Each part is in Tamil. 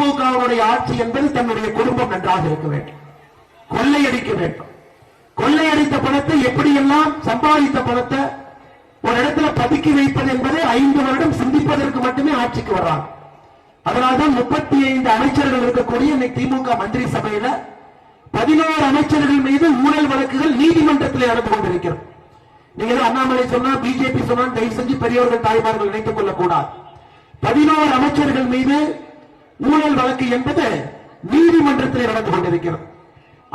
திமுகவுடைய ஆட்சி என்பது தன்னுடைய குடும்பம் நன்றாக இருக்க வேண்டும். கொள்ளையடிக்க வேண்டும். கொள்ளையடித்த பணத்தை எப்படியெல்லாம் சம்பாதித்த பணத்தை ஒரு இடத்துல பதுக்கி வைப்பது என்பதை ஐந்து வருடம் சிந்திப்பதற்கு மட்டுமே ஆட்சிக்கு வர்றாங்க. அதனால்தான் முப்பத்தி ஐந்து அமைச்சர்கள் இருக்கக்கூடிய இன்னைக்கு திமுக மந்திரி சபையில பதினோரு அமைச்சர்கள் மீது ஊழல் வழக்குகள் நீதிமன்றத்தில் நடந்து கொண்டிருக்கிறது. நீங்க அண்ணாமலை சொன்னா பிஜேபி சொன்னா தயவு செஞ்சு பெரியவர்கள் தாய்மார்கள் நினைத்துக் கொள்ளக்கூடாது. பதினோரு அமைச்சர்கள் மீது ஊழல் வழக்கு என்பது நீதிமன்றத்தில் நடந்து கொண்டிருக்கிறது.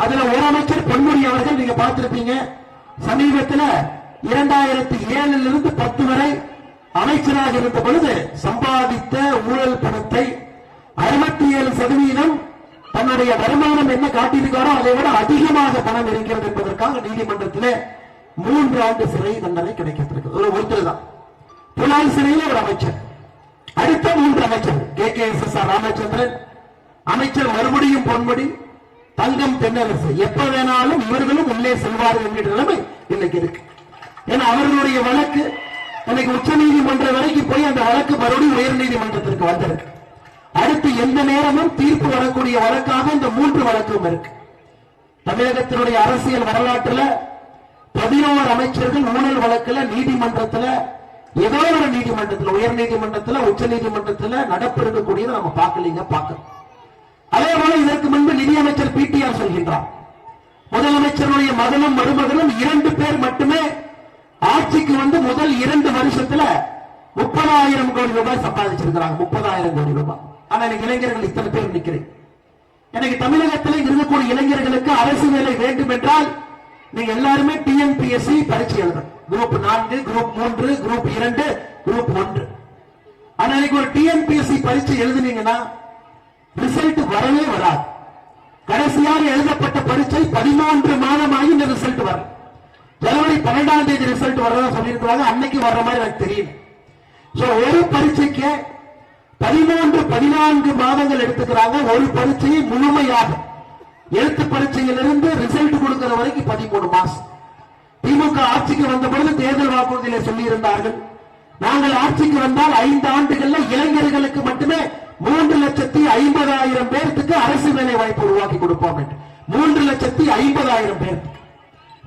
அதுல ஒரு அமைச்சர் பொன்முடி அவர்கள் நீங்க பார்த்திருப்பீங்க சமீபத்தில் இரண்டாயிரத்தி ஏழுல இருந்து பத்து வரை அமைச்சராக இருந்த பொழுது சம்பாதித்த ஊழல் பணத்தை அறுபத்தி ஏழு சதவீதம் தன்னுடைய வருமானம் என்ன காட்டியிருக்காரோ அதை விட அதிகமாக பணம் இருக்கிறது என்பதற்காக நீதிமன்றத்தில் மூன்று ஆண்டு சிறை தண்டனை கிடைக்கிறது ஒரு ஒருத்தர் தான் புலால் சிறையில் ஒரு அமைச்சர். அடுத்த மூன்று அமைச்சர். K. K. S. S. R. Ramachandran அமைச்சர் மறுபடியும் பொன்முடி தங்கம் தென்னரசு. எப்ப வேணாலும் இவர்களும் உள்ளே செல்வார்கள் என்கிற நிலைமை இன்னைக்கு இருக்கு. ஏன்னா அவர்களுடைய வழக்கு இன்னைக்கு உச்ச நீதிமன்றம் வரைக்கும் போய் அந்த வழக்கு மறுபடியும் உயர் நீதிமன்றத்திற்கு வந்திருக்கு. அடுத்து எந்த நேரமும் தீர்ப்பு வரக்கூடிய வழக்காக இந்த மூன்று வழக்கும் இருக்கு. தமிழகத்தினுடைய அரசியல் வரலாற்றுல பதினோரு அமைச்சர்கள் ஊழல் வழக்குல நீதிமன்றத்துல ஏதோ ஒரு நீதிமன்றத்துல உயர் நீதிமன்றத்துல உச்ச நீதிமன்றத்துல நடப்பு இருக்கக்கூடியதை நம்ம பார்க்கலீங்க பார்க்கணும் அதே போல இதற்கு முன்பு நிதியமைச்சர் பிடிஆர் சொல்கின்றார். முதலமைச்சருடைய மகனும் மருமகனும் இரண்டு பேர் மட்டுமே ஆட்சிக்கு வந்து முதல் இரண்டு வருஷத்துல முப்பதாயிரம் கோடி ரூபாய் சம்பாதிச்சிருக்கிறாங்க முப்பதாயிரம் கோடி ரூபாய். ஆனா எனக்கு இளைஞர்கள் இத்தனை பேர் நிக்கிறேன். எனக்கு தமிழகத்தில் இருக்கக்கூடிய இளைஞர்களுக்கு அரசு வேலை வேண்டும் என்றால் நீங்க எல்லாருமே டிஎன்பிஎஸ்சி பரீட்சை எழுதணும். குரூப் நான்கு குரூப் மூன்று குரூப் இரண்டு குரூப் ஒன்று. ஆனா இன்னைக்கு ஒரு டிஎன்பிஎஸ்சி பரீட்சை எழுதுனீங்கன்னா ரிசல்ட் வரவே வராது. கடைசியாக எழுதப்பட்ட பரீட்சை பதிமூன்று மாதமாகி இந்த ரிசல்ட் வரும். ஜனவரி பன்னெண்டாம் தேதி ரிசல்ட் வர்றதா சொல்லியிருக்கிறாங்க. அன்னைக்கு வர்ற மாதிரி எனக்கு தெரியல. சோ ஒரு பரீட்சைக்கு பதிமூன்று பதினான்கு மாதங்கள் எடுத்துக்கிறாங்க. ஒரு பரீட்சையை முழுமையாக. எழுத்து பரீட்சையிலிருந்து ரிசல்ட் கொடுக்கிற வரைக்கும் பதிமூணு மாசம். திமுக ஆட்சிக்கு வந்த பொழுது தேர்தல் வாக்குறுதியில சொல்லி இருந்தார்கள் நாங்கள் ஆட்சிக்கு வந்தால் ஐந்து ஆண்டுகள்ல இளைஞர்களுக்கு மட்டுமே மூன்று லட்சத்தி ஐம்பதாயிரம் பேருக்கு அரசு வேலை வாய்ப்பு உருவாக்கி கொடுப்போம் என்று. மூன்று லட்சத்தி ஐம்பதாயிரம் பேர்.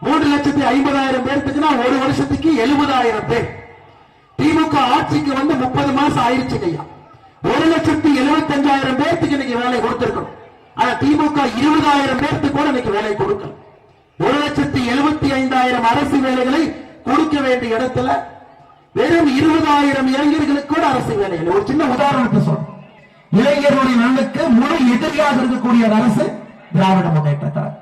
மூன்று லட்சத்தி ஐம்பதாயிரம் பேர்த்துக்குன்னா ஒரு வருஷத்துக்கு எழுபதாயிரம் பேர். திமுக ஆட்சிக்கு வந்து முப்பது மாசம் ஆயிருச்சு ஐயா ஒரு லட்சத்தி எழுபத்தி அஞ்சாயிரம் பேர்த்துக்கு இன்னைக்கு வேலை கொடுத்திருக்கணும் ஆனா திமுக இருபதாயிரம் பேருக்கு கூட இன்னைக்கு வேலை கொடுக்கல. ஒரு லட்சத்தி எழுபத்தி ஐந்தாயிரம் அரசு வேலைகளை கொடுக்க வேண்டிய இடத்துல வெறும் இருபதாயிரம் இளைஞர்களுக்கு கூட அரசு வேலை இல்லை. ஒரு சின்ன உதாரணத்தை சொல்றேன். இளைஞர்களுடைய நலனுக்கு முழு எதிரியாக இருக்கக்கூடிய அரசு திராவிட முன்னேற்ற கழகம்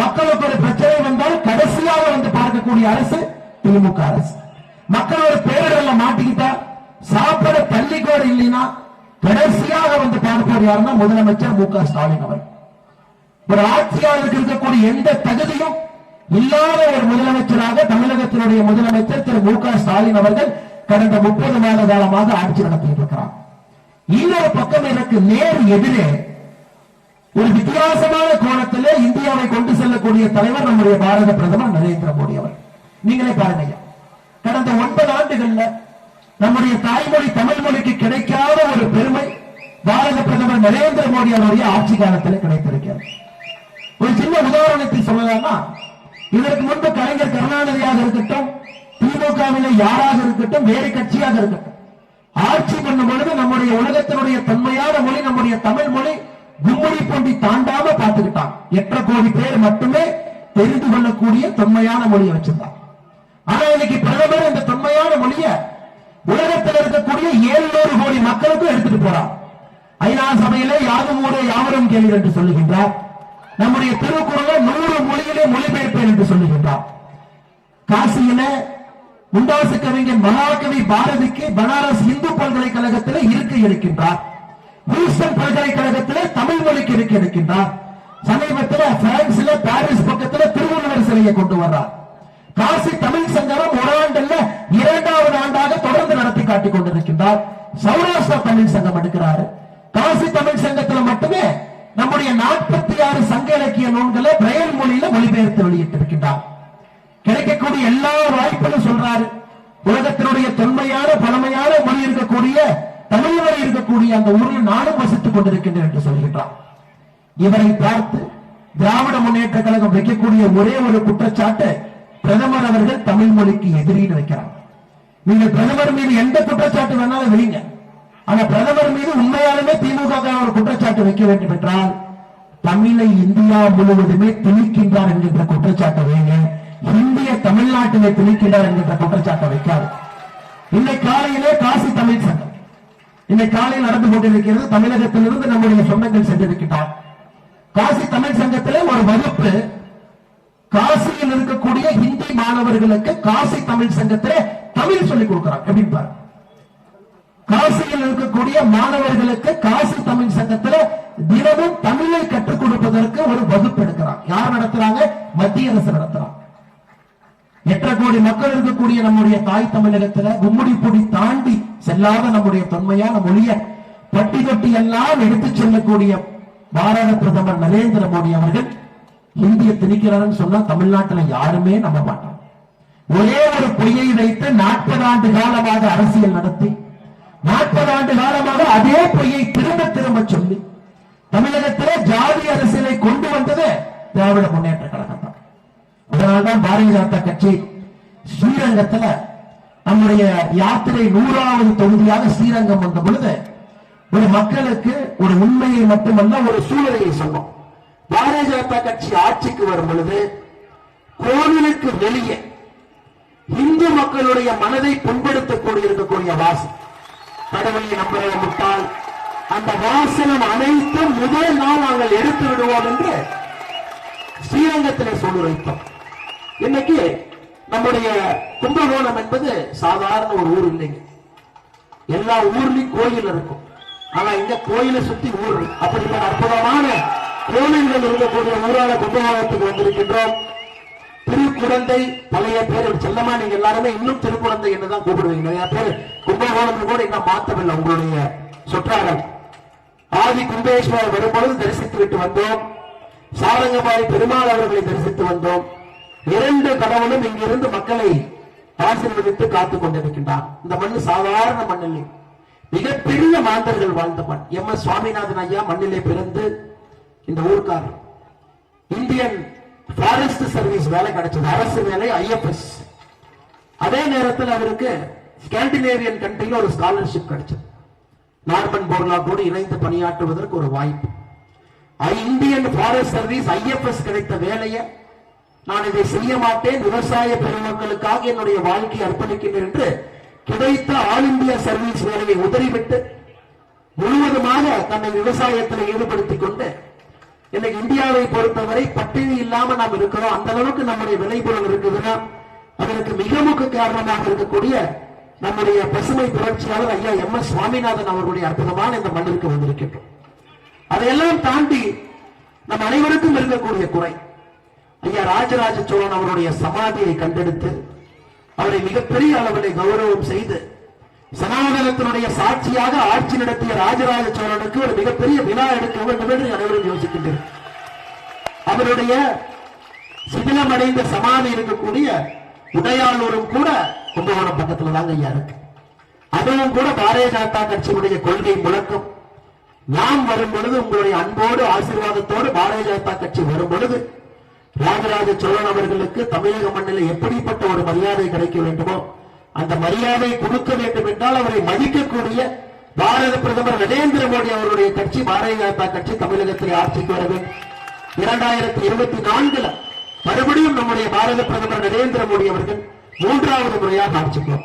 மக்களுக்கு ஒரு பிரச்சனை வந்தால் கடைசியாக வந்து பார்க்கக்கூடிய அரசு திமுக அரசு. மக்கள் ஒரு பேரிடர்ல மாட்டிக்கிட்டா சாப்பிட பள்ளிக்கூட இல்லைன்னா கடைசியாக வந்து பார்ப்பவர் யாருன்னா முதலமைச்சர் மு க ஸ்டாலின் அவர் ஒரு ஆட்சியாளருக்கு இருக்கக்கூடிய எந்த தகுதியும் இல்லாத ஒரு முதலமைச்சராக தமிழகத்தினுடைய முதலமைச்சர் திரு மு க ஸ்டாலின் அவர்கள் கடந்த முப்பது மாத காலமாக ஆட்சி நடத்திட்டு இருக்கிறார் இன்னொரு பக்கம் எனக்கு நேர் எதிரே ஒரு வித்தியாசமான கோணத்திலே இந்தியாவை கொண்டு செல்லக்கூடிய தலைவர் நம்முடைய பாரத பிரதமர் நரேந்திர மோடி அவர் நீங்களே பாருங்க கடந்த ஒன்பது ஆண்டுகள்ல நம்முடைய தாய்மொழி தமிழ் மொழிக்கு கிடைக்காத ஒரு பெருமை பாரத பிரதமர் நரேந்திர மோடி அவருடைய ஆட்சி காலத்தில் கிடைத்திருக்கிறது. ஒரு சின்ன உதாரணத்தை சொல்லலாமா? இதற்கு முன்பு கலைஞர் கருணாநிதியாக இருக்கட்டும் திமுகவில யாராக இருக்கட்டும் வேறு கட்சியாக இருக்கட்டும் ஆட்சி பண்ணும் பொழுது நம்முடைய உலகத்தினுடைய தொன்மையான மொழி நம்முடைய தமிழ் மொழி கும்முடி பொண்டி தாண்டாம பார்த்துக்கிட்டான். எட்டரை கோடி பேர் மட்டுமே தெரிந்து கொள்ளக்கூடிய தொன்மையான மொழியை வச்சிருந்தான். ஆனா இன்னைக்கு பிரதமர் இந்த தொன்மையான மொழிய உலகத்தில் இருக்கக்கூடிய ஏழுநூறு கோடி மக்களுக்கும் எடுத்துட்டு போறான் ஐநா சபையிலே யாரும் ஊரே யாவரும் கேள்வி என்று சொல்லுகின்றார். நம்முடைய திருக்குறளை நூறு மொழியிலே மொழிபெயர்ப்பேன் என்று சொல்லுகின்றார். காசியில முண்டாசு கவிஞன் மகாகவி பாரதிக்கு பனாரஸ் இந்து பல்கலைக்கழகத்தில் இருக்கை இருக்கின்றார். ஹூஸ்டன் பல்கலைக்கழகத்திலே தமிழ் மொழிக்கு இருக்கை இருக்கின்றார். சமீபத்தில் பிரான்ஸ்ல பாரிஸ் பக்கத்தில் திருவள்ளுவர் சிலையை கொண்டு வர்றார். காசி தமிழ் சங்கமம் ஒரு ஆண்டல்ல இரண்டாவது ஆண்டாக தொடர்ந்து நடத்தி காட்டிக் கொண்டிருக்கின்றார். சௌராஷ்டிரா தமிழ் சங்கம் எடுக்கிறாரு. காசி தமிழ் சங்கத்துல மட்டுமே நம்முடைய நாற்பத்தி ஆறு சங்க இலக்கிய நூல்களை பிரயல் மொழியில மொழிபெயர்த்து வெளியிட்டிருக்கின்றார். கிடைக்கக்கூடிய எல்லா வாய்ப்புகளும் சொல்றாரு. உலகத்தினுடைய தொன்மையான பழமையான மொழி இருக்கக்கூடிய தமிழரை இருக்கக்கூடிய அந்த ஊரில் நானும் வசித்துக் கொண்டிருக்கின்றேன் என்று சொல்கின்றார். இவரை பார்த்து திராவிட முன்னேற்ற கழகம் வைக்கக்கூடிய ஒரே ஒரு குற்றச்சாட்டு பிரதமர் அவர்கள் தமிழ் மொழிக்கு எதிரின்னு வைக்கிறார் நீங்க பிரதமர் மீது எந்த குற்றச்சாட்டு வேணாலும் வைங்க. ஆனா பிரதமர் மீது உண்மையாலுமே திமுக ஒரு குற்றச்சாட்டு வைக்க வேண்டும் என்றால் தமிழை இந்தியா முழுவதுமே திணிக்கின்றார் என்கின்ற குற்றச்சாட்டை வைங்க. இந்திய தமிழ்நாட்டிலே திணிக்கின்றார் என்கின்ற குற்றச்சாட்டை வைக்காது. இன்னைக்கு காலையிலே காசி தமிழ் சங்கம். இன்னைக்கு காலையில் நடந்து கொண்டிருக்கிறது தமிழகத்திலிருந்து நம்முடைய சொந்தங்கள் சென்றிருக்கிறார் காசி தமிழ் சங்கத்திலே ஒரு வகுப்பு காசியில் இருக்கக்கூடிய ஹிந்தி மாணவர்களுக்கு காசி தமிழ் சங்கத்திலே தமிழ் சொல்லிக் கொடுக்கிறான். எப்படின்னு பாரு? காசியில் இருக்கக்கூடிய மாணவர்களுக்கு காசி தமிழ் சங்கத்துல தினமும் தமிழை கற்றுக் கொடுப்பதற்கு ஒரு வகுப்பு எடுக்கிறான். யார் நடத்துறாங்க? மத்திய அரசு நடத்துறாங்க எட்டரை கோடி மக்கள் இருக்கக்கூடிய நம்முடைய தாய் தமிழகத்துல கும்முடி பொடி தாண்டி செல்லாத நம்முடைய தொன்மையான மொழிய பட்டி தொட்டி எல்லாம் எடுத்துச் செல்லக்கூடிய பாரத பிரதமர் நரேந்திர மோடி அவர்கள் இந்திய திணிக்கிறார்னு சொன்னா தமிழ்நாட்டுல யாருமே நம்ப மாட்டாங்க. ஒரே ஒரு பொய்யை வைத்து நாற்பது ஆண்டு காலமாக அரசியல் நடத்தி நாற்பது ஆண்டு காலமாக அதே பொய்யை திரும்ப திரும்ப சொல்லி தமிழகத்திலே ஜாதி அரசியலை கொண்டு வந்தது திராவிட முன்னேற்ற கழகம் தான். அதனால்தான் பாரதிய ஜனதா கட்சி ஸ்ரீரங்கத்துல நம்முடைய யாத்திரை நூறாவது தொகுதியாக ஸ்ரீரங்கம் வந்த பொழுது ஒரு மக்களுக்கு ஒரு உண்மையை மட்டுமல்ல ஒரு சூழலையை சொன்னோம் பாரதிய ஜனதா கட்சி ஆட்சிக்கு வரும் பொழுது கோவிலுக்கு வெளியே இந்து மக்களுடைய மனதை புண்படுத்தக்கூடிய இருக்கக்கூடிய வாசல். கடவுளை நம்புகிற முட்டால் அந்த வாசனம் அனைத்தும் முதல் நாள் நாங்கள் எடுத்து விடுவோம் என்று ஸ்ரீரங்கத்திலே சொல்லுரைத்தோம். இன்னைக்கு நம்முடைய கும்பகோணம் என்பது சாதாரண ஒரு ஊர் இல்லைங்க. எல்லா ஊர்லயும் கோயில் இருக்கும். ஆனா இங்க கோயிலை சுத்தி ஊர் அப்படிப்பட்ட அற்புதமான கோவில்கள் இருக்கக்கூடிய ஊரான கும்பகோணத்துக்கு வந்திருக்கின்றோம். திருக்குழந்தை பழைய பேர் செல்லமா? நீங்க எல்லாருமே இன்னும் திருக்குழந்தை என்னதான் கூப்பிடுவீங்க? நிறைய பேர் கும்பகோணம் கூட இன்னும் மாத்தவில்லை உங்களுடைய சுற்றாரம் ஆதி கும்பேஸ்வரர் வரும்பொழுது தரிசித்து விட்டு வந்தோம். சாரங்கபாணி பெருமாள் அவர்களை தரிசித்து வந்தோம். இரண்டு கடவுளும் இங்கிருந்து மக்களை ஆசீர்வதித்து காத்துக் கொண்டிருக்கின்றார். இந்த மண் சாதாரண மண்ணில். மிகப்பெரிய மாந்தர்கள் வாழ்ந்த மண். எம் எஸ் சுவாமிநாதன் ஐயா மண்ணிலே பிறந்து இந்த ஊர்க்காரர் இந்தியன் ஃபாரஸ்ட் சர்வீஸ் வேலை கிடைச்சது. அரசு வேலை ஐஎஃப்எஸ் அதே நேரத்தில் அவருக்கு ஸ்காண்டினேவியன் கண்ட்ரியில் ஒரு ஸ்காலர்ஷிப் கிடைச்சது. நார்மன் போர்லாக்கோடு இணைந்து பணியாற்றுவதற்கு ஒரு வாய்ப்பு. I- Indian forest service IFS கிடைத்த வேலையை நான் இதை செய்ய மாட்டேன். விவசாய பெருமக்களுக்காக என்னுடைய வாழ்க்கையை அர்ப்பணிக்கின்றேன் என்று கிடைத்த ஆல் இந்தியா சர்வீஸ் வேலையை உதறிவிட்டு முழுவதுமாக தன்னை விவசாயத்தில் ஈடுபடுத்திக் கொண்டு இன்னைக்கு இந்தியாவை பொறுத்தவரை பட்டினி இல்லாம நாம் இருக்கிறோம். அந்த அளவுக்கு நம்முடைய விளைபொருள் இருக்குதுன்னா அதற்கு மிக முக்கிய காரணமாக இருக்கக்கூடிய நம்முடைய பசுமை புரட்சியாளர் ஐயா எம் எஸ் சுவாமிநாதன் அவர்களுடைய அற்புதமான இந்த மண்ணிற்கு வந்திருக்கின்றோம். அதையெல்லாம் தாண்டி நம் அனைவருக்கும் இருக்கக்கூடிய குறை. ஐயா ராஜராஜ சோழன் அவருடைய சமாதியை கண்டெடுத்து அவரை மிகப்பெரிய அளவிலே கௌரவம் செய்து சனாதனத்தினுடைய சாட்சியாக ஆட்சி நடத்திய ராஜராஜ சோழனுக்கு ஒரு மிகப்பெரிய விழா எடுக்க வேண்டும் என்று அனைவரும் யோசிக்கின்றனர் அவருடைய சிதிலமடைந்த சமாதி இருக்கக்கூடிய உடையாளூரும் கூட கும்பகோணம் பக்கத்துல தாங்க ஐயா இருக்கு. அதுவும் கூட பாரதிய ஜனதா கட்சியினுடைய கொள்கை முழக்கம். நாம் வரும் பொழுது உங்களுடைய அன்போடு ஆசீர்வாதத்தோடு பாரதிய ஜனதா கட்சி வரும் பொழுது ராஜராஜ சோழன் அவர்களுக்கு தமிழக மண்ணில் எப்படிப்பட்ட ஒரு மரியாதை கிடைக்க வேண்டுமோ அந்த மரியாதை கொடுக்க வேண்டும் என்றால் அவரை மதிக்கக்கூடிய பாரத பிரதமர் நரேந்திர மோடி அவருடைய கட்சி பாரதிய ஜனதா கட்சி தமிழகத்தில் ஆட்சிக்கு வர வேண்டும். இரண்டாயிரத்தி இருபத்தி நான்குல மறுபடியும் நம்முடைய பாரத பிரதமர் நரேந்திர மோடி அவர்கள் மூன்றாவது முறையாக ஆட்சிக்கு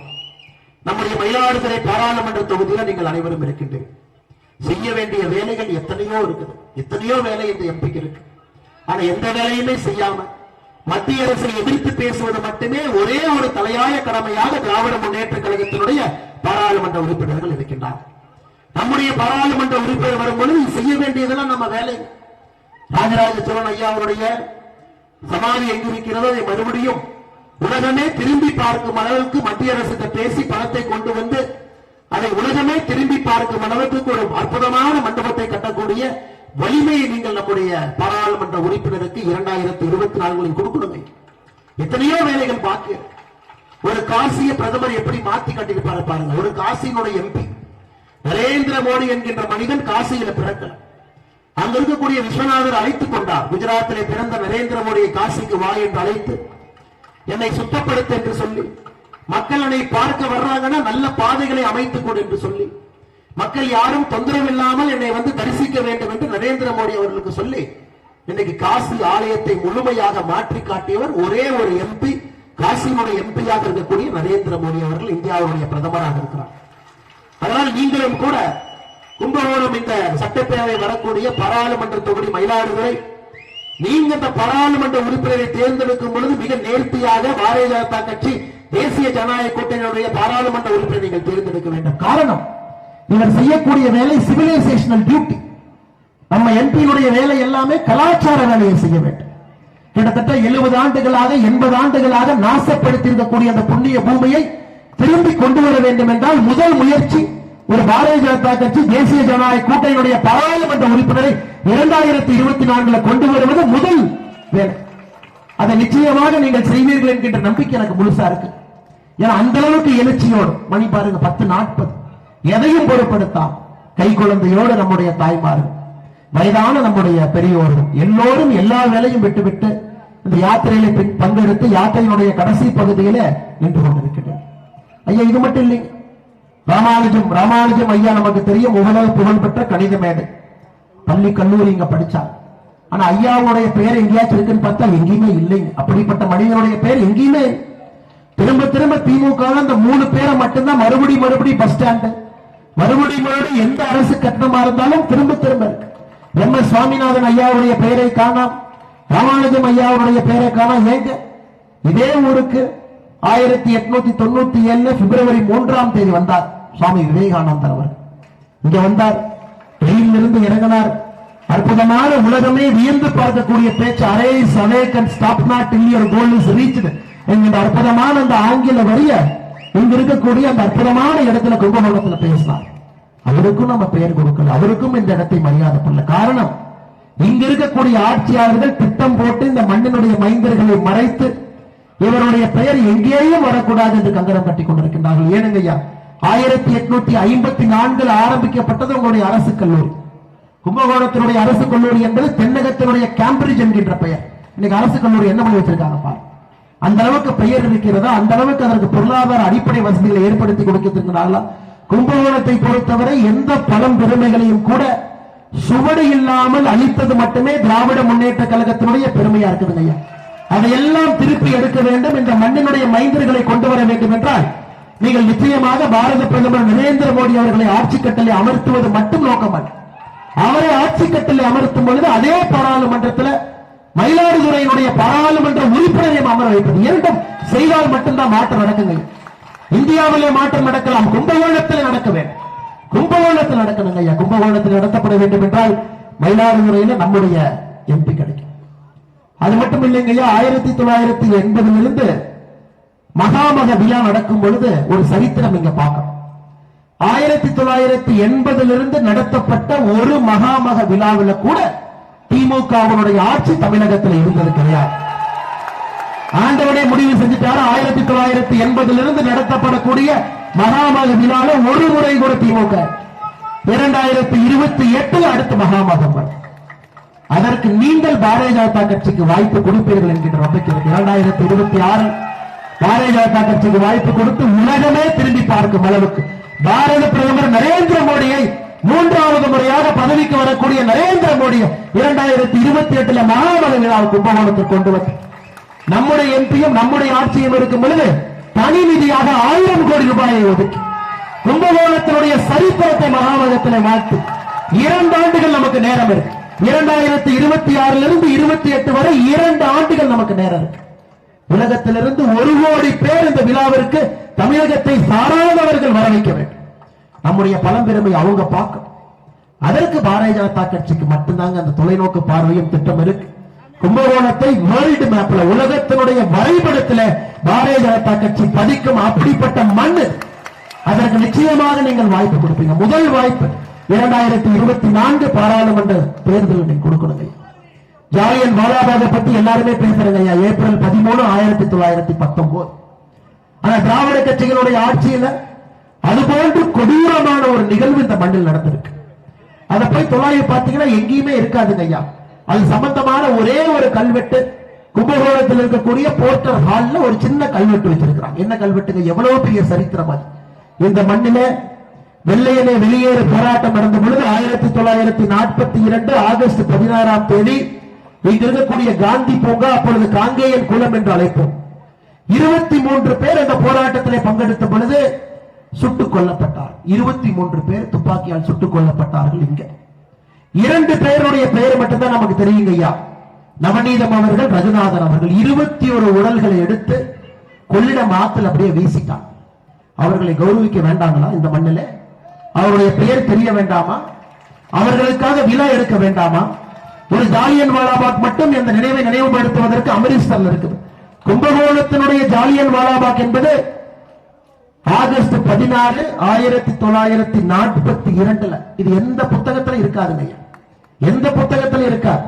நம்முடைய மயிலாடுதுறை பாராளுமன்ற தொகுதியில் நீங்கள் அனைவரும் இருக்கின்றீர்கள். செய்ய வேண்டிய வேலைகள் எத்தனையோ இருக்குது. எத்தனையோ வேலை இந்த எம்பிக்கு இருக்கு. ஆனா எந்த வேலையுமே செய்யாம மத்திய அரசை எதிர்த்து பேசுவது மட்டுமே ஒரே ஒரு தலையாய கடமையாக திராவிட முன்னேற்ற கழகத்தினுடைய பாராளுமன்ற உறுப்பினர்கள் இருக்கின்றார். நம்முடைய பாராளுமன்ற உறுப்பினர் வரும்பொழுது செய்ய வேண்டியதெல்லாம் நம்ம வேலை. ராஜராஜ சோழன் ஐயா அவருடைய சமாதி எங்கிருக்கிறதோ அதை மறுபடியும் உலகமே திரும்பி பார்க்கும் அளவுக்கு மத்திய அரசுக்கு பேசி பணத்தை கொண்டு வந்து அதை உலகமே திரும்பி பார்க்கும் அளவுக்கு ஒரு அற்புதமான மண்டபத்தை கட்டக்கூடிய வலிமையை நீங்கள் நம்முடைய பாராளுமன்ற உறுப்பினருக்கு இரண்டாயிரத்தி இருபத்தி நான்கில் கொடுக்கணுமே. எத்தனையோ வேலைகள் பாக்கி ஒரு காசிய பிரதமர் எப்படி மாத்தி கட்டிருப்பாரு பாருங்க. ஒரு காசியினுடைய எம்பி நரேந்திர மோடி என்கின்ற மனிதன் காசியில பிறக்க அங்க இருக்கக்கூடிய விஸ்வநாதர் அழைத்துக் கொண்டார். குஜராத்திலே பிறந்த நரேந்திர மோடியை காசிக்கு வா என்று அழைத்து என்னை சுத்தப்படுத்த என்று சொல்லி மக்கள் என்னை பார்க்க வர்றாங்கன்னா நல்ல பாதைகளை அமைத்துக் கொடு என்று சொல்லி மக்கள் யாரும் தொந்தரவு இல்லாமல் என்னை வந்து தரிசிக்க வேண்டும் என்று நரேந்திர மோடி அவர்களுக்கு சொல்லி இன்னைக்கு காசி ஆலயத்தை முழுமையாக மாற்றி காட்டியவர் ஒரே ஒரு எம்பி காசியினுடைய எம்பியாக இருக்கக்கூடிய நரேந்திர மோடி அவர்கள் இந்தியாவுடைய பிரதமராக இருக்கிறார். அதனால் நீங்களும் கூட கும்பகோணம் இந்த சட்டப்பேரவை வரக்கூடிய பாராளுமன்ற தொகுதி மயிலாடுதுறை நீங்க இந்த பாராளுமன்ற உறுப்பினரை தேர்ந்தெடுக்கும் பொழுது மிக நேர்த்தியாக பாரதிய ஜனதா கட்சி தேசிய ஜனநாயக கூட்டணியுடைய பாராளுமன்ற உறுப்பினரை நீங்கள் தேர்ந்தெடுக்க வேண்டும். காரணம் இவர் செய்யக்கூடிய வேலை சிவிலைசேஷனல் டியூட்டி நம்ம எம்பியினுடைய வேலை எல்லாமே கலாச்சார வேலையை செய்ய வேண்டும். கிட்டத்தட்ட எழுபது ஆண்டுகளாக எண்பது ஆண்டுகளாக நாசப்படுத்தியிருக்கக்கூடிய அந்த புண்ணிய பூமியை திரும்பி கொண்டு வர வேண்டும் என்றால் முதல் முயற்சி ஒரு பாரதிய ஜனதா கட்சி தேசிய ஜனநாயக கூட்டணியுடைய பாராளுமன்ற உறுப்பினரை இரண்டாயிரத்தி இருபத்தி நான்குல கொண்டு வருவது முதல் வேலை. அதை நிச்சயமாக நீங்கள் செய்வீர்கள் என்கின்ற நம்பிக்கை எனக்கு முழுசா இருக்கு. ஏன்னா அந்த அளவுக்கு எழுச்சியோடு மணி பாருங்க பத்து நாற்பது. எதையும் பொருட்படுத்தாம் கை குழந்தையோடு நம்முடைய தாய்மார்கள் வயதான நம்முடைய பெரியோர்கள் எல்லோரும் எல்லா வேலையும் விட்டுவிட்டு இந்த யாத்திரையில பங்கெடுத்து யாத்திரையினுடைய கடைசி பகுதியில நின்று கொண்டிருக்கின்றனர். ஐயா இது மட்டும் இல்லைங்க. ராமானுஜம் ராமானுஜம் ஐயா நமக்கு தெரியும் உலக புகழ்பெற்ற கணித மேடை பள்ளி கல்லூரி இங்க படிச்சார். ஆனா ஐயாவுடைய பெயர் எங்கேயாச்சும் இருக்குன்னு பார்த்தா எங்கேயுமே இல்லைங்க. அப்படிப்பட்ட மனிதனுடைய பெயர் எங்கேயுமே திரும்ப திரும்ப திமுக அந்த மூணு பேரை மட்டும்தான் மறுபடி மறுபடி பஸ் ஸ்டாண்டு. மறுபடியும் மறுபடியும் எந்த அரசு கட்டணமா இருந்தாலும் திரும்ப திரும்ப இருக்கு. எம் எஸ் சுவாமிநாதன் ஐயாவுடைய பெயரை காணாம். ராமானுஜம் ஐயாவுடைய பெயரை காணாம். ஏங்க? இதே ஊருக்கு ஆயிரத்தி எட்நூத்தி தொண்ணூத்தி ஏழுல பிப்ரவரி மூன்றாம் தேதி வந்தார் சுவாமி விவேகானந்தர் அவர் இங்க வந்தார். ரயிலில் இருந்து இறங்கினார். அற்புதமான உலகமே வியந்து பார்க்கக்கூடிய பேச்சு arise awake and stop not till goal is reach என்கின்ற அற்புதமான அந்த ஆங்கில வரிய இங்க இருக்கக்கூடிய அந்த அற்புதமான இடத்துல கும்பகோணத்துல பேசினார் அவருக்கும் நம்ம பெயர் கொடுக்கல. அவருக்கும் இந்த இடத்தை மரியாதை பண்ணல. காரணம் இங்க இருக்கக்கூடிய ஆட்சியாளர்கள் திட்டம் போட்டு இந்த மண்ணினுடைய மைந்தர்களை மறைத்து இவருடைய பெயர் எங்கேயும் வரக்கூடாது என்று கங்கணம் கட்டி கொண்டிருக்கின்றார்கள். ஏனுங்க ஐயா ஆயிரத்தி எட்நூத்தி ஐம்பத்தி நான்கில் ஆரம்பிக்கப்பட்டது உங்களுடைய அரசு கல்லூரி. கும்பகோணத்தினுடைய அரசு கல்லூரி என்பது தென்னகத்தினுடைய கேம்பிரிட்ஜ் என்கின்ற பெயர். இன்னைக்கு அரசு கல்லூரி என்ன பண்ணி வச்சிருக்காங்க பாரு அந்த அளவுக்கு பெயர் இருக்கிறதா? அந்த அளவுக்கு அதற்கு பொருளாதார அடிப்படை வசதிகளை ஏற்படுத்தி கொடுத்திருக்கிறார்களா? கும்பகோணத்தை பொறுத்தவரை எந்த பலம் பெருமைகளையும் கூட சுவடு இல்லாமல் அளித்தது மட்டுமே திராவிட முன்னேற்ற கழகத்தினுடைய பெருமையா இருக்குது ஐயா. அதையெல்லாம் திருப்பி எடுக்க வேண்டும். இந்த மண்ணினுடைய மைந்தர்களை கொண்டு வர வேண்டும் என்றால் நீங்கள் நிச்சயமாக பாரத பிரதமர் நரேந்திர மோடி அவர்களை ஆட்சி கட்டளை அமர்த்துவது மட்டும் நோக்கமல்ல. அவரை ஆட்சி கட்டளை அமர்த்தும் பொழுது அதே பாராளுமன்றத்தில் மயிலாடுதுறையினுடைய பாராளுமன்ற உறுப்பினரையும் அமர வைப்பது இரண்டும் செய்தால் மட்டும்தான் மாற்றம் நடக்குங்க இந்தியாவிலே மாற்றம் நடக்கலாம். கும்பகோணத்தில் நடக்க வேண்டும். கும்பகோணத்தில் நடக்கணுங்க ஐயா. கும்பகோணத்தில் நடத்தப்பட வேண்டும் என்றால் மயிலாடுதுறையில நம்முடைய எம்பி கிடைக்கும். அது மட்டும் இல்லைங்க ஐயா. ஆயிரத்தி தொள்ளாயிரத்தி எண்பதிலிருந்து மகாமக விழா நடக்கும் பொழுது ஒரு சரித்திரம் இங்க பார்க்கணும். ஆயிரத்தி தொள்ளாயிரத்தி எண்பதிலிருந்து நடத்தப்பட்ட ஒரு மகாமக விழாவில் கூட திமுகவினுடைய ஆட்சி தமிழகத்தில் இருந்தது கிடையாது. ஆண்டவனே முடிவு செஞ்சுட்டாரு. ஆயிரத்தி தொள்ளாயிரத்தி எண்பதிலிருந்து நடத்தப்படக்கூடிய மகாமக விழால ஒரு முறை கூட திமுக. இரண்டாயிரத்தி இருபத்தி எட்டுல அடுத்த மகாமகம் அதற்கு நீங்கள் பாரதிய ஜனதா கட்சிக்கு வாய்ப்பு கொடுப்பீர்கள் என்கின்ற நம்பிக்கை இரண்டாயிரத்தி இருபத்தி ஆறு பாரதிய ஜனதா கட்சிக்கு வாய்ப்பு கொடுத்து உலகமே திரும்பி பார்க்கும் அளவுக்கு பாரத பிரதமர் நரேந்திர மோடியை மூன்றாவது முறையாக பதவிக்கு வரக்கூடிய நரேந்திர மோடியும் இரண்டாயிரத்தி இருபத்தி எட்டுல மகாமக விழாவை கும்பகோணத்தில் கொண்டு வந்து. நம்முடைய எம்பியும் நம்முடைய ஆட்சியும் இருக்கும் பொழுது தனி நிதியாக ஆயிரம் கோடி ரூபாயை ஒதுக்கி கும்பகோணத்தினுடைய சரித்திரத்தை மகாமகத்தில் மாற்றி இரண்டு ஆண்டுகள் நமக்கு நேரம் இருக்கு. இரண்டாயிரத்தி இருபத்தி ஆறுல இருந்து இருபத்தி எட்டு வரை இரண்டு ஆண்டுகள் நமக்கு நேரம் இருக்கு. உலகத்திலிருந்து ஒரு கோடி பேர் இந்த விழாவிற்கு தமிழகத்தை சாராதவர்கள் வர வைக்க வேண்டும். நம்முடைய பழம்பெருமை அவங்க பார்க்கும். அதற்கு பாரதிய ஜனதா கட்சிக்கு மட்டும்தாங்க அந்த தொலைநோக்கு பார்வையும் திட்டம் இருக்கு. கும்பகோணத்தை வேர்ல்டு மேப்ல உலகத்தினுடைய வரைபடத்துல பாரதிய ஜனதா கட்சி பதிக்கும் அப்படிப்பட்ட மண் அதற்கு நிச்சயமாக நீங்கள் வாய்ப்பு கொடுப்பீங்க. முதல் வாய்ப்பு இரண்டாயிரத்தி இருபத்தி நான்கு பாராளுமன்ற தேர்தல் நீங்க கொடுக்கணுங்க. ஜாலியன் வாலாபாகை பத்தி எல்லாருமே பேசுறாங்க ஐயா. ஏப்ரல் பதிமூணு ஆயிரத்தி தொள்ளாயிரத்தி பத்தொன்பது ஆனா திராவிட கட்சிகளுடைய ஆட்சியில அது போன்று கொடூரமான ஒரு நிகழ்வு இந்த மண்ணில் நடந்திருக்கு. அதை போய் தொழாய பார்த்தீங்கன்னா எங்கேயுமே இருக்காதுங்க ஐயா. அது சம்பந்தமான ஒரே ஒரு கல்வெட்டு கும்பகோணத்தில் இருக்கக்கூடிய போர்ட்டர் ஹால்ல ஒரு சின்ன கல்வெட்டு வச்சிருக்கிறாங்க. என்ன கல்வெட்டுங்க? எவ்வளவு பெரிய சரித்திரம் அது. இந்த மண்ணில வெள்ளையனே வெளியேறு போராட்டம் நடந்த பொழுது ஆயிரத்தி தொள்ளாயிரத்தி நாற்பத்தி இரண்டு ஆகஸ்ட் பதினாறாம் தேதி இங்க இருக்கக்கூடிய காந்தி பூங்கா அப்பொழுது காங்கேயன் குளம் என்று அழைப்போம். இருபத்தி மூன்று பேர் அந்த போராட்டத்திலே பங்கெடுத்த பொழுது சுட்டுக் கொல்லப்பட்டார் இருபத்தி மூன்று பேர் துப்பாக்கியால் சுட்டுக் கொல்லப்பட்டார்கள் இங்க. இரண்டு பேருடைய பெயர் மட்டும்தான் நமக்கு தெரியுங்க ஐயா. நவநீதம் அவர்கள் ரகுநாதன் அவர்கள் இருபத்தி ஒரு உடல்களை எடுத்து கொள்ளிடம் ஆத்துல அப்படியே வீசிட்டான் அவர்களை கௌரவிக்க வேண்டாங்களா இந்த மண்ணில? அவருடைய பெயர் தெரிய வேண்டாமா? அவர்களுக்காக விழா எடுக்க வேண்டாமா? ஒரு ஜாலியன் வாலாபாக் மட்டும் இந்த நினைவை நினைவுபடுத்துவதற்கு அமிர்தசர்ல இருக்குது. கும்பகோணத்தினுடைய ஜாலியன் வாலாபாக் என்பது ஆகஸ்ட் பதினாறு ஆயிரத்தி தொள்ளாயிரத்தி நாற்பத்தி இரண்டுல. இது எந்த புத்தகத்துல இருக்காதுங்க எந்த புத்தகத்துல இருக்காது?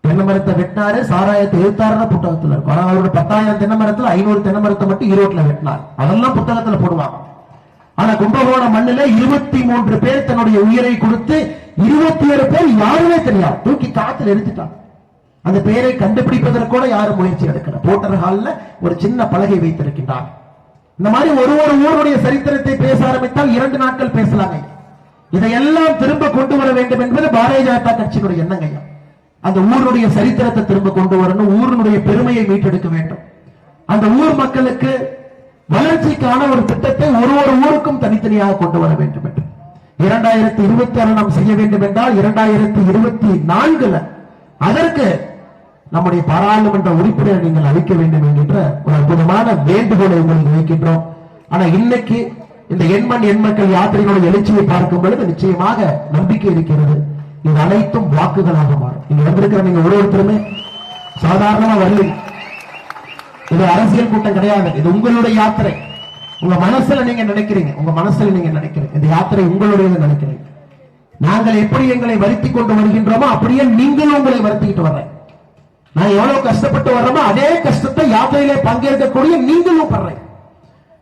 தென்னை மரத்தை வெட்டினாரு சாராயத்தை எழுத்தாருன்னு புத்தகத்துல இருக்கும். ஆனா அவரோட பத்தாயிரம் தென்னை மரத்துல ஐநூறு தென்னை மரத்தை மட்டும் ஈரோட்ல வெட்டினார். அதெல்லாம் புத்தகத்துல போடுவாங்க. ஆனா கும்பகோணம் மண்ணில இருபத்தி மூன்று பேர் தன்னுடைய உயிரை கொடுத்து இருபத்தி ஏழு பேர் யாருமே தெரியாது. தூக்கி காத்துல எரிஞ்சிட்டாங்க. அந்த பெயரை கண்டுபிடிப்பதற்கு கூட யாரும் முயற்சி எடுக்கல. போட்டர் ஹால்ல ஒரு சின்ன பலகை வைத்திருக்கின்றார் இந்த மாதிரி ஒரு ஒரு ஊருடைய சரித்திரத்தை பேச ஆரம்பித்தால் இரண்டு நாட்கள் பேசலாங்க இதையெல்லாம் திரும்ப கொண்டு வர வேண்டும் என்பது பாரதிய ஜனதா கட்சியினுடைய எண்ணங்க அந்த ஊருடைய சரித்திரத்தை திரும்ப கொண்டு வரணும் ஊரினுடைய பெருமையை மீட்டெடுக்க வேண்டும். அந்த ஊர் மக்களுக்கு வளர்ச்சிக்கான ஒரு திட்டத்தை ஒரு ஒரு ஊருக்கும் தனித்தனியாக கொண்டு வர வேண்டும் என்று. இரண்டாயிரத்தி இருபத்தி ஆறு நாம் செய்ய வேண்டும் என்றால் இரண்டாயிரத்தி இருபத்தி நான்குல அதற்கு நம்முடைய பாராளுமன்ற உறுப்பினர் நீங்கள் அளிக்க வேண்டும் என்கின்ற ஒரு அற்புதமான வேண்டுகோளை உங்களுக்கு வைக்கின்றோம். ஆனா இன்னைக்கு இந்த எண்மண் எண்மக்கள் யாத்திரையோட எழுச்சியை பார்க்கும் பொழுது நிச்சயமாக நம்பிக்கை இருக்கிறது. இது அனைத்தும் வாக்குகளாக மாறும். இங்க வந்திருக்கிற நீங்க ஒரு ஒருத்தருமே சாதாரணமா வரல இது அரசியல் கூட்டம் கிடையாது. இது உங்களுடைய யாத்திரை. உங்க மனசுல நீங்க நினைக்கிறீங்க. உங்க மனசுல நீங்க நினைக்கிறீங்க. இந்த யாத்திரை உங்களுடைய நினைக்கிறீங்க. நாங்கள் எப்படி எங்களை வருத்தி கொண்டு வருகின்றோமோ அப்படியே நீங்களும் உங்களை வருத்திக்கிட்டு வர்றேன். நான் எவ்வளவு கஷ்டப்பட்டு வர்றோமோ அதே கஷ்டத்தை யாத்திரையிலே பங்கேற்கக்கூடிய நீங்களும் படுறேன்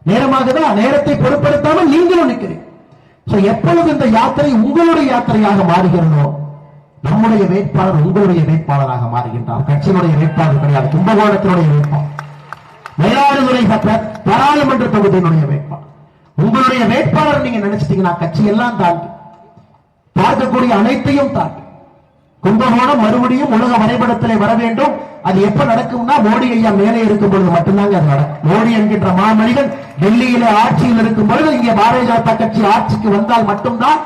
நேரமாக தான் நேரத்தை பொருட்படுத்தாமல் நீங்களும் நிற்கிறீங்க சோ எப்பொழுது இந்த யாத்திரை உங்களுடைய யாத்திரையாக மாறுகிறதோ நம்முடைய வேட்பாளர் உங்களுடைய வேட்பாளராக மாறுகின்றார். கட்சியினுடைய வேட்பாளர் கிடையாது கும்பகோணத்தினுடைய வேட்பாளர். மயிலாடுதுறை பாராளுமன்ற தொகுதியினுடைய வேட்பாளர். உங்களுடைய வேட்பாளர் நீங்க நினைச்சிட்டீங்கன்னா கட்சி எல்லாம் தாண்டி பார்க்கக்கூடிய அனைத்தையும் தாண்டி கும்பகோணம் மறுபடியும் உலக வரைபடத்திலே வர வேண்டும். அது எப்ப நடக்கும்னா மோடி ஐயா மேலே இருக்கும் பொழுது மட்டும்தாங்க அது நடக்கும். மோடி என்கின்ற மாமனிதன் டெல்லியிலே ஆட்சியில் இருக்கும் பொழுது இங்கே பாரதிய ஜனதா கட்சி ஆட்சிக்கு வந்தால் மட்டும்தான்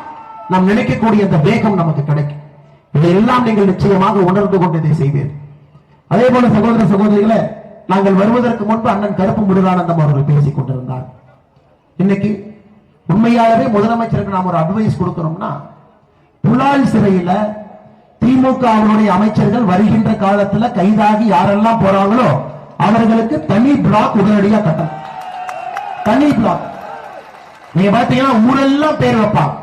நாம் நினைக்கக்கூடிய அந்த வேகம் நமக்கு கிடைக்கும். இதையெல்லாம் நீங்கள் நிச்சயமாக உணர்ந்து கொண்டு இதை செய்வீர்கள். அதே போல சகோதர சகோதரிகளை நாங்கள் வருவதற்கு முன்பு அண்ணன் கருப்பு முருகானந்தம் அவர்கள் பேசிக் கொண்டிருந்தார். இன்னைக்கு உண்மையாகவே முதலமைச்சருக்கு நாம் ஒரு அட்வைஸ் கொடுக்கிறோம்னா புலால் சிறையில திமுக அவருடைய அமைச்சர்கள் வருகின்ற காலத்துல கைதாகி யாரெல்லாம் போறாங்களோ அவர்களுக்கு தனி பிளாக் உடனடியாக கட்டணும். தனி பிளாக் நீங்க பாத்தீங்கன்னா ஊரெல்லாம் பேர் வைப்பாங்க.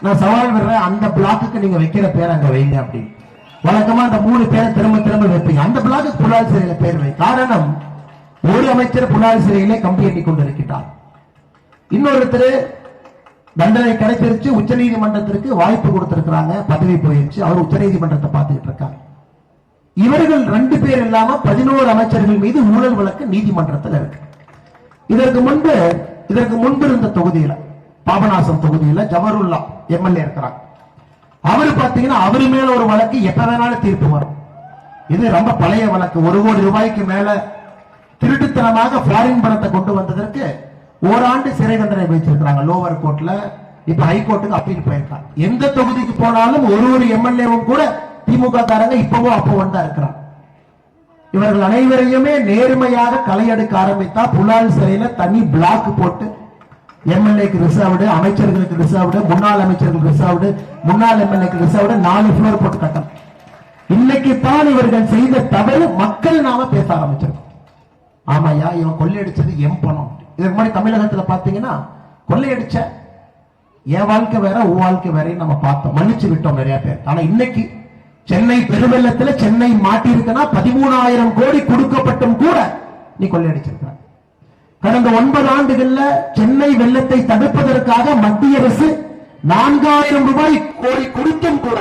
நான் சவால் விடுறேன் அந்த பிளாக்குக்கு நீங்க வைக்கிற பேர் அங்க வைங்க அப்படின்னு. வழக்கமா அந்த மூணு பேரை திரும்ப திரும்ப வைப்பீங்க. அந்த பிளாக்கு புலால் சிறையில பேர் வை. காரணம் ஒரு அமைச்சர் புலால் சிறையிலே கம்பி எண்ணிக் கொண்டிருக்கிறார் இன்னொருத்தர் தண்டனை கிடைச்சிருச்சு உச்சநீதிமன்றத்திற்கு வாய்ப்பு கொடுத்திருக்கிறாங்க பதவி போயிருச்சு. அவர் உச்சநீதிமன்றத்தை பார்த்துக்கிட்டு இருக்காங்க இவர்கள் ரெண்டு பேர் இல்லாம பதினோரு அமைச்சர்கள் மீது ஊழல் வழக்கு நீதிமன்றத்தில் இருக்கு. இதற்கு முன்பு இதற்கு முன்பு இருந்த தொகுதியில பாபநாசம் தொகுதியில ஜவஹருல்லா எம்எல்ஏ இருக்கிறாங்க அவர் பாத்தீங்கன்னா அவரு மேல ஒரு வழக்கு எப்ப வேணாலும் தீர்ப்பு வரும். இது ரொம்ப பழைய வழக்கு. ஒரு கோடி ரூபாய்க்கு மேல திருட்டுத்தனமாக ஃபாரின் பணத்தை கொண்டு வந்ததற்கு ஓராண்டு சிறை தண்டனை வைத்திருக்கிறாங்க லோவர் கோர்ட்ல. இப்ப ஹைகோர்ட்டுக்கு அப்பீல் போயிருக்காங்க. எந்த தொகுதிக்கு போனாலும் ஒரு ஒரு எம்எல்ஏவும் கூட திமுக காரங்க இப்பவோ அப்போ தான் இருக்கிறாங்க. இவர்கள் அனைவரையுமே நேர்மையாக களையெடுக்க ஆரம்பித்தா புலால் சிறையில தனி பிளாக் போட்டு எம்எல்ஏக்கு ரிசர்வ்டு அமைச்சர்களுக்கு ரிசர்வ்டு முன்னாள் அமைச்சர்களுக்கு ரிசர்வ்டு முன்னாள் எம்எல்ஏக்கு ரிசர்வ்டு நாலு ஃப்ளோர் போட்டு கட்டணும். இன்னைக்கு தான் இவர்கள் செய்த தவறு மக்கள் நாம பேச ஆரம்பிச்சிருக்கோம். ஆமாய்யா இவன் கொள்ளையடிச்சது எம் பணம் இதுக்கு முன்னாடி தமிழகத்துல பாத்தீங்கன்னா கொள்ளையடிச்ச என் வாழ்க்கை வேற உன் வாழ்க்கை வேற நம்ம பார்த்தோம். மன்னிச்சு விட்டோம் நிறைய பேர். ஆனா இன்னைக்கு சென்னை பெருவெள்ளத்துல சென்னை மாட்டியிருக்கனா பதிமூணாயிரம் கோடி கொடுக்கப்பட்டும் கூட நீ கொள்ளையடிச்சிருக்க கடந்த ஒன்பது ஆண்டுகள்ல சென்னை வெள்ளத்தை தடுப்பதற்காக மத்திய அரசு நான்காயிரம் ரூபாய் கோடி கொடுத்தும் கூட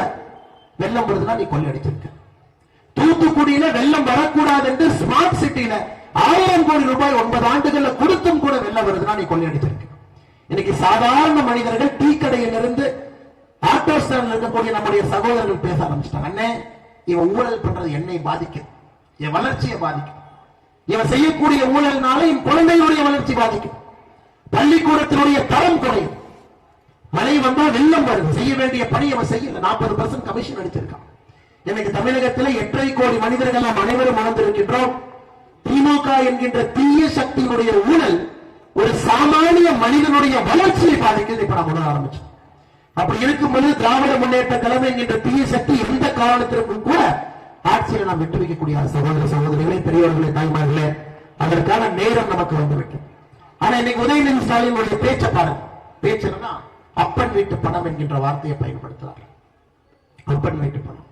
வெள்ளம் வருதுன்னா நீ கொள்ளையடிச்சிருக்க. தூத்துக்குடியில வெள்ளம் வரக்கூடாது என்று ஸ்மார்ட் சிட்டியில ஆயிரம் கோடி ரூபாய் ஒன்பது ஆண்டுகள்ல கொடுத்தும் கூட வெள்ளம் வருதுன்னா நீ கொள்ளையடிச்சிருக்க. இன்னைக்கு சாதாரண மனிதர்கள் டீ கடையில் இருந்து ஆட்டோ ஸ்டாண்ட்ல இருக்கக்கூடிய நம்முடைய சகோதரர்கள் பேச ஆரம்பிச்சிட்டாங்க. அண்ணே இவன் ஊழல் பண்றது என்னை பாதிக்கும். என் வளர்ச்சியை பாதிக்கும். இவன் செய்யக்கூடிய ஊழல்னால என் குழந்தைகளுடைய வளர்ச்சி பாதிக்கும். பள்ளிக்கூடத்தினுடைய தரம் குறையும். மழை வந்தா வெள்ளம் வருது. செய்ய வேண்டிய பணி அவன் செய்யல. நாற்பது பர்சன்ட் கமிஷன் அடிச்சிருக்கான். இன்னைக்கு தமிழகத்தில் எட்டரை கோடி மனிதர்கள் நாம் அனைவரும் உணர்ந்திருக்கின்றோம் திமுக என்கின்ற தீய சக்தியினுடைய ஊழல் ஒரு சாமானிய மனிதனுடைய வளர்ச்சியை பாதிக்கிறது இப்ப நாம் உணர ஆரம்பிச்சோம். அப்படி இருக்கும்போது திராவிட முன்னேற்ற கழகம் என்கின்ற தீய சக்தி எந்த காரணத்திற்கும் கூட ஆட்சியில நாம் விட்டு வைக்கக்கூடிய சகோதர சகோதரிகளே பெரியவர்களே தாய்மார்களே அதற்கான நேரம் நமக்கு வந்துவிட்டது ஆனா இன்னைக்கு உதயநிதி ஸ்டாலினுடைய பேச்ச பாருங்க. பேச்சுன்னா அப்பன் வீட்டு பணம் என்கின்ற வார்த்தையை பயன்படுத்துறாங்க அப்பன் வீட்டு பணம்.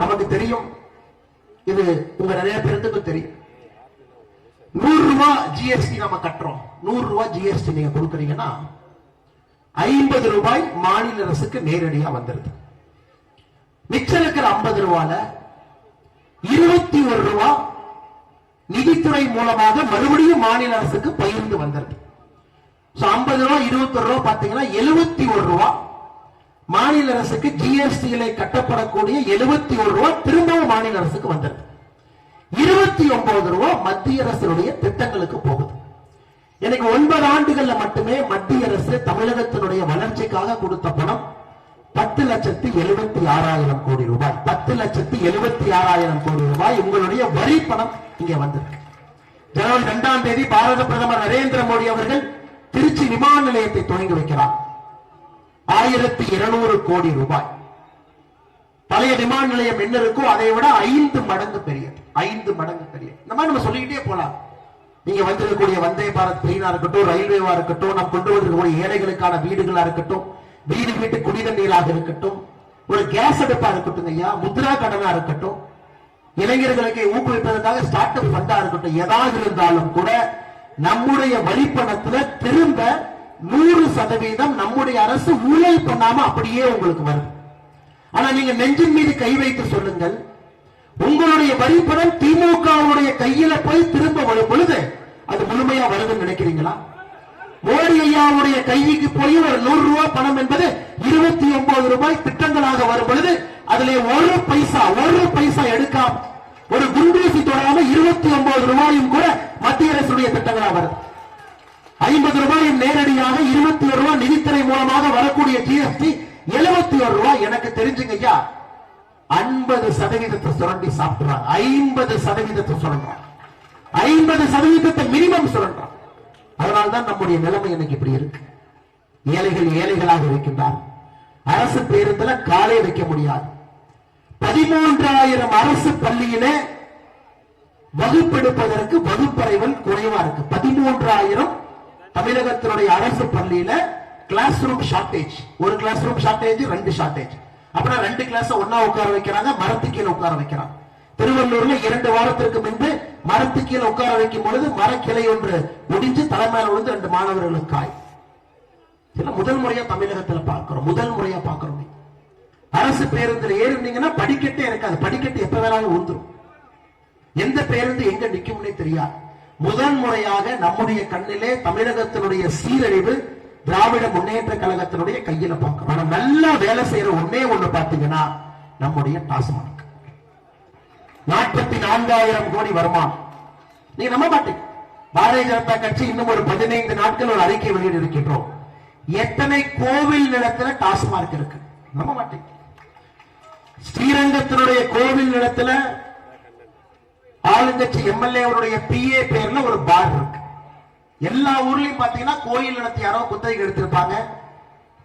நமக்கு தெரியும். இது உங்க நிறைய பேருக்கு தெரியும். நூறு ரூபாய் ஜிஎஸ்டி நம்ம கட்டுறோம். நூறு ரூபாய் ஜிஎஸ்டி நீங்க கொடுக்குறீங்கன்னா ஐம்பது ரூபாய் மாநில அரசுக்கு நேரடியா வந்துருது. மிச்சம் இருக்கிற ஐம்பது ரூபால இருபத்தி ஒரு ரூபாய் நிதித்துறை மூலமாக மறுபடியும் மாநில அரசுக்கு பகிர்ந்து வந்துருது. ஐம்பது ரூபாய் இருபத்தி ஒரு ரூபாய் பாத்தீங்கன்னா எழுபத்தி ஒரு ரூபாய் மாநில அரசுக்கு ஜிஎஸ்டியில கட்டப்படக்கூடிய எழுபத்தி ஒரு ரூபாய் திரும்பவும் மாநில அரசுக்கு வந்தது இருபத்தி ஒன்பது ரூபாய் மத்திய அரசுடைய திட்டங்களுக்கு போகுது. எனக்கு ஒன்பது ஆண்டுகள்ல மட்டுமே மத்திய அரசு தமிழகத்தினுடைய வளர்ச்சிக்காக கொடுத்த பணம் பத்து லட்சத்து எழுபத்தி ஆறாயிரம் கோடி ரூபாய். பத்து லட்சத்து எழுபத்தி ஆறாயிரம் கோடி ரூபாய் உங்களுடைய வரி பணம் இங்க வந்திருக்கு. ஜனவரி இரண்டாம் தேதி பாரத பிரதமர் நரேந்திர மோடி அவர்கள் திருச்சி விமான நிலையத்தை தொடங்கி வைக்கிறார். ஆயிரத்தி இருநூறு கோடி ரூபாய். பழைய விமான நிலையம் என்ன இருக்கோ அதை விட ஐந்து மடங்கு பெரியது. ஐந்து மடங்கு பெரியது. இந்த மாதிரி நம்ம சொல்லிக்கிட்டே போலாம். நீங்க வந்திருக்கக்கூடிய வந்தே பாரத் ட்ரெயினா இருக்கட்டும் ரயில்வேவா இருக்கட்டும் நம்ம கொண்டு வந்திருக்கக்கூடிய ஏழைகளுக்கான வீடுகளா இருக்கட்டும் வீடு வீட்டு குடிநீராக இருக்கட்டும் ஒரு கேஸ் அடுப்பா இருக்கட்டும் ஐயா முத்ரா கடனா இருக்கட்டும் இளைஞர்களுக்கு ஊக்குவிப்பதற்காக ஸ்டார்ட் அப் ஃபண்டா இருக்கட்டும் ஏதாவது இருந்தாலும் கூட நம்முடைய வழிப்பணத்துல திரும்ப நூறு சதவீதம் நம்முடைய அரசு ஊழல் பண்ணாம அப்படியே உங்களுக்கு வரும் ஆனா நீங்க நெஞ்சின் மீது கை வைத்து சொல்லுங்கள். உங்களுடைய வரிப்பணம் திமுகவுடைய கையில போய் திரும்ப வரும் பொழுது அது முழுமையா வருதுன்னு நினைக்கிறீங்களா? மோடி ஐயாவுடைய கைக்கு போய் ஒரு நூறு ரூபாய் பணம் என்பது இருபத்தி ஒன்பது ரூபாய் திட்டங்களாக வரும் பொழுது அதுல ஒரு பைசா ஒரு பைசா எடுக்காம ஒரு குண்டூசி தொடாம இருபத்தி ஒன்பது ரூபாயும் கூட மத்திய அரசுடைய திட்டங்களா வருது. ஐம்பது ரூபாய் நேரடியாக இருபத்தி ஒரு ரூபாய் நிதித்துறை மூலமாக வரக்கூடிய ஜிஎஸ்டி எழுபத்தி ஒரு ரூபாய் எனக்கு தெரிஞ்சுங்க ஐயா. ஐம்பது சதவீதத்தை சுரண்டி சாப்பிடுறாங்க. ஐம்பது சதவீதத்தை சுரண்டாங்க ஐம்பது சதவீதத்தை மினிமம் சுரண்டுறாங்க அதனால்தான் நம்முடைய நிலைமை எனக்கு இப்படி இருக்கு. ஏழைகள் ஏழைகளாக இருக்கின்றார். அரசு பேருந்துல காலை வைக்க முடியாது. பதிமூன்றாயிரம் அரசு பள்ளியிலே வகுப்பெடுப்பதற்கு வகுப்பறைகள் குறைவா இருக்கு. பதிமூன்றாயிரம் தமிழகத்தினுடைய அரசு பள்ளியில கிளாஸ் ரூம் ஷார்டேஜ் ஒரு கிளாஸ் ரூம் ஷார்டேஜ் ரெண்டு ஷார்டேஜ் அப்படின்னா ரெண்டு கிளாஸ் ஒன்னா உட்கார வைக்கிறாங்க மரத்து உட்கார வைக்கிறாங்க. திருவள்ளூர்ல இரண்டு வாரத்திற்கு முன்பு மரத்து உட்கார வைக்கும் பொழுது மரக்கிளை ஒன்று முடிஞ்சு தலைமையில் விழுந்து ரெண்டு மாணவர்களுக்கு காய் இதெல்லாம் முதல் முறையா தமிழகத்துல பார்க்கிறோம். முதல் முறையா பார்க்கிறோம் அரசு பேருந்துல ஏறினீங்கன்னா படிக்கட்டே இருக்காது. படிக்கட்டு எப்ப வேணாலும் ஊந்துரும். எந்த பேருந்து எங்க நிக்கும்னே தெரியாது. முதன் முறையாக நம்முடைய கண்ணிலே தமிழகத்தினுடைய சீரழிவு திராவிட முன்னேற்ற கழகத்தினுடைய கையில பார்க்கணும் ஆனா நல்லா வேலை செய்யற ஒன்னே ஒண்ணு பாத்தீங்கன்னா நம்முடைய டாஸ்மாக். நாற்பத்தி நான்காயிரம் கோடி வருமானம். நீங்க நம்ப மாட்டீங்க. பாரதிய ஜனதா கட்சி இன்னும் ஒரு பதினைந்து நாட்கள் ஒரு அறிக்கை வெளியிட இருக்கின்றோம் எத்தனை கோவில் நிலத்துல டாஸ்மாக் இருக்கு? நம்ப மாட்டீங்க. ஸ்ரீரங்கத்தினுடைய கோவில் நிலத்துல ஆளுங்கட்சி எம்எல்ஏ அவருடைய பிஏ பேர்ல ஒரு பார் இருக்கு. எல்லா ஊர்லயும் பாத்தீங்கன்னா கோயில் நடத்தி யாரோ குத்தகைக்கு எடுத்திருப்பாங்க.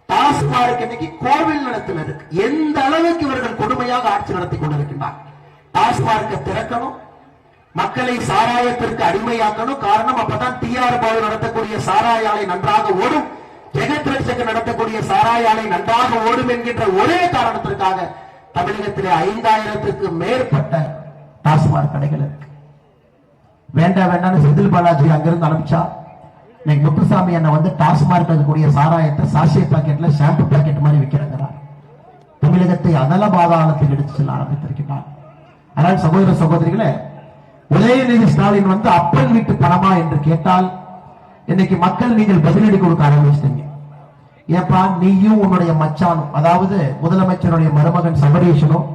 டாஸ்மார்க் இன்னைக்கு கோவில் நடத்துல இருக்கு. எந்த அளவுக்கு இவர்கள் கொடுமையாக ஆட்சி நடத்தி கொண்டிருக்கின்றார். டாஸ்மார்க்கை திறக்கணும். மக்களை சாராயத்திற்கு அடிமையாக்கணும். காரணம் அப்பதான் டிஆர் பாபு நடத்தக்கூடிய சாராய ஆலை நன்றாக ஓடும். ஜெகத் ரட்சகர் நடத்தக்கூடிய சாராய ஆலை நன்றாக ஓடும் என்கின்ற ஒரே காரணத்திற்காக தமிழகத்திலே ஐந்தாயிரத்துக்கு மேற்பட்ட டாஸ்மாக் கடைகள் இருக்கு. வேண்டாம் வேண்டாம்னு செந்தில் பாலாஜி அங்கிருந்து அனுப்பிச்சா இன்னைக்கு முத்துசாமி என்ன வந்து டாஸ்மார்க் இருக்கக்கூடிய சாராயத்தை சாசிய பாக்கெட்ல ஷாம்பு பாக்கெட் மாதிரி விற்கிறாங்கிறார் தமிழகத்தை அதல பாதாளத்தில் எடுத்து செல்ல ஆரம்பித்திருக்கிறார். அதனால் சகோதர சகோதரிகளே உதயநிதி ஸ்டாலின் வந்து அப்பன் வீட்டு பணமா என்று கேட்டால் இன்னைக்கு மக்கள் நீங்கள் பதிலடி கொடுக்க ஆரம்பிச்சிட்டீங்க. ஏப்பா நீயும் உன்னுடைய மச்சானும் அதாவது முதலமைச்சருடைய மருமகன் சபரீஷனும்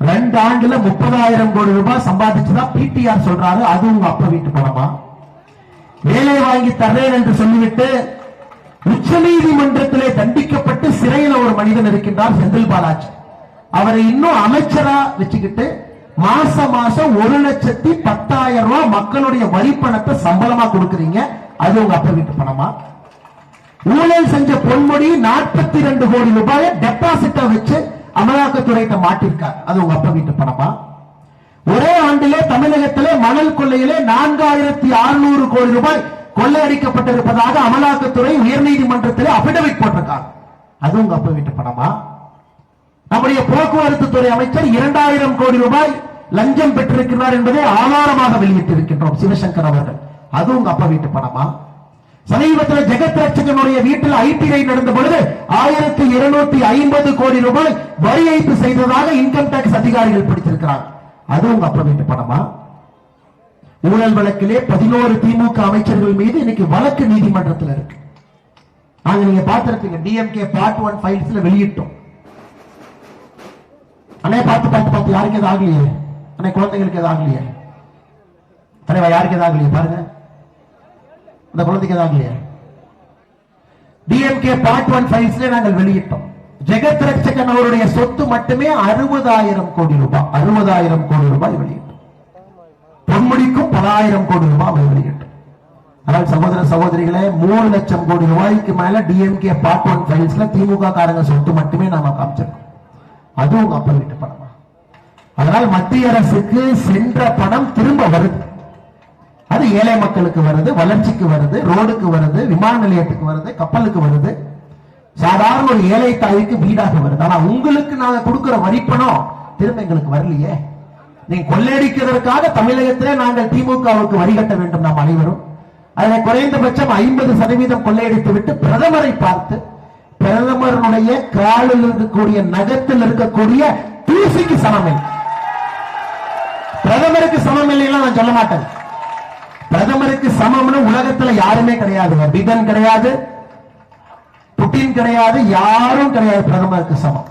ரெண்டு ஆண்டுல முப்பதாயிரம் கோடி ரூபாய் சம்பாதிச்சுதான் பிடிஆர் சொல்றாரு. அது உங்க அப்பா வீட்டு பணமா வேலை வாங்கி தர்றேன் என்று சொல்லிவிட்டு உச்ச நீதிமன்றத்திலே தண்டிக்கப்பட்டு சிறையில் ஒரு மனிதன் இருக்கின்றார் செந்தில் பாலாஜி. அவரை இன்னும் அமைச்சரா வச்சுக்கிட்டு மாசம் மாசம் ஒரு லட்சத்தி பத்தாயிரம் ரூபாய் மக்களுடைய வரி பணத்தை சம்பளமா கொடுக்குறீங்க. அது உங்க அப்பா வீட்டு பணமா ஊழல் செஞ்ச பொன்முடி நாற்பத்தி ரெண்டு கோடி ரூபாயை டெபாசிட்டா வச்சு அமலாக்கத்துறையிட்ட மாட்டிருக்கார் அது உங்க அப்பா வீட்டு பணமா? ஒரே ஆண்டிலே தமிழகத்திலே மணல் கொள்ளையிலே நான்காயிரத்தி அறுநூறு கோடி ரூபாய் கொள்ளையடிக்கப்பட்டிருப்பதாக அமலாக்கத்துறை உயர்நீதிமன்றத்திலே அபிடவிட் போட்டிருக்காங்க. அது உங்க அப்பா வீட்டு பணமா? நம்முடைய போக்குவரத்து துறை அமைச்சர் இரண்டாயிரம் கோடி ரூபாய் லஞ்சம் பெற்றிருக்கிறார் என்பதை ஆதாரமாக வெளியிட்டிருக்கின்றோம் சிவசங்கர் அவர்கள். அது உங்க அப்பா வீட்டு பணமா? சமீபத்தில் ஜெகத் ரட்சகனுடைய வீட்டில் ஐடி ரைட் நடந்த பொழுது ஆயிரத்தி இருநூத்தி ஐம்பது கோடி ரூபாய் வரி ஏய்ப்பு செய்ததாக இன்கம் டாக்ஸ் அதிகாரிகள் பிடிச்சிருக்கிறாங்க அது உங்க அப்பா வீட்டு பணமா? ஊழல் வழக்கிலே பதினோரு திமுக அமைச்சர்கள் மீது இன்னைக்கு வழக்கு நீதிமன்றத்தில் இருக்கு. நாங்க நீங்க பார்த்திருப்பீங்க டிஎம்கே பார்ட் ஒன் ஃபைல்ஸ்ல வெளியிட்டோம். அண்ணே பார்த்து பார்த்து பார்த்து யாருக்கு எது ஆகலையே? அண்ணே குழந்தைங்களுக்கு எது ஆகலையே? அண்ணே யாருக்கு எது ஆகலையே? பாருங்க. அந்த குழந்தைக்கு தான் இல்லையா? டிஎம்கே பார்ட் ஒன் ஃபைல்ஸ்ல நாங்கள் வெளியிட்டோம். ஜெகத் ரட்சகன் அவருடைய சொத்து மட்டுமே அறுபதாயிரம் கோடி ரூபாய். அறுபதாயிரம் கோடி ரூபாய் வெளியிட்டோம் பொன்முடிக்கும் பலாயிரம் கோடி ரூபாய் வெளியிட்டோம் ஆனால் சகோதர சகோதரிகளே மூணு லட்சம் கோடி ரூபாய்க்கு மேல டிஎம்கே பார்ட் ஒன் ஃபைல்ஸ்ல திமுக காரங்க சொத்து மட்டுமே நாம காமிச்சிருக்கோம். அதுவும் உங்க அப்பா வீட்டு பணமா? அதனால் மத்திய அரசுக்கு சென்ற பணம் திரும்ப வருது. அது ஏழை மக்களுக்கு வருது வளர்ச்சிக்கு வருது ரோடுக்கு வருது விமான நிலையத்துக்கு வருது கப்பலுக்கு வருது. சாதாரண ஒரு ஏழை தாய்க்கு வீடாக வருது. ஆனா உங்களுக்கு நாங்க கொடுக்கிற வரிப்பணம் திரும்ப எங்களுக்கு வரலையே. நீங்க கொள்ளையடிக்கிறதற்காக தமிழகத்திலே நாங்கள் திமுகவுக்கு வரி கட்ட வேண்டும் நாம் அனைவரும். அதில் குறைந்தபட்சம் ஐம்பது சதவீதம் கொள்ளையடித்து விட்டு பிரதமரை பார்த்து பிரதமருடைய காலில் இருக்கக்கூடிய நகத்தில் இருக்கக்கூடிய தூசிக்கு சமம் இல்லை. பிரதமருக்கு சமம் இல்லைன்னா நான் சொல்ல மாட்டேன். பிரதமருக்கு சமம்னு உலகத்துல யாருமே கிடையாது பிடன் கிடையாது புட்டின் கிடையாது யாரும் கிடையாது பிரதமருக்கு சமம்.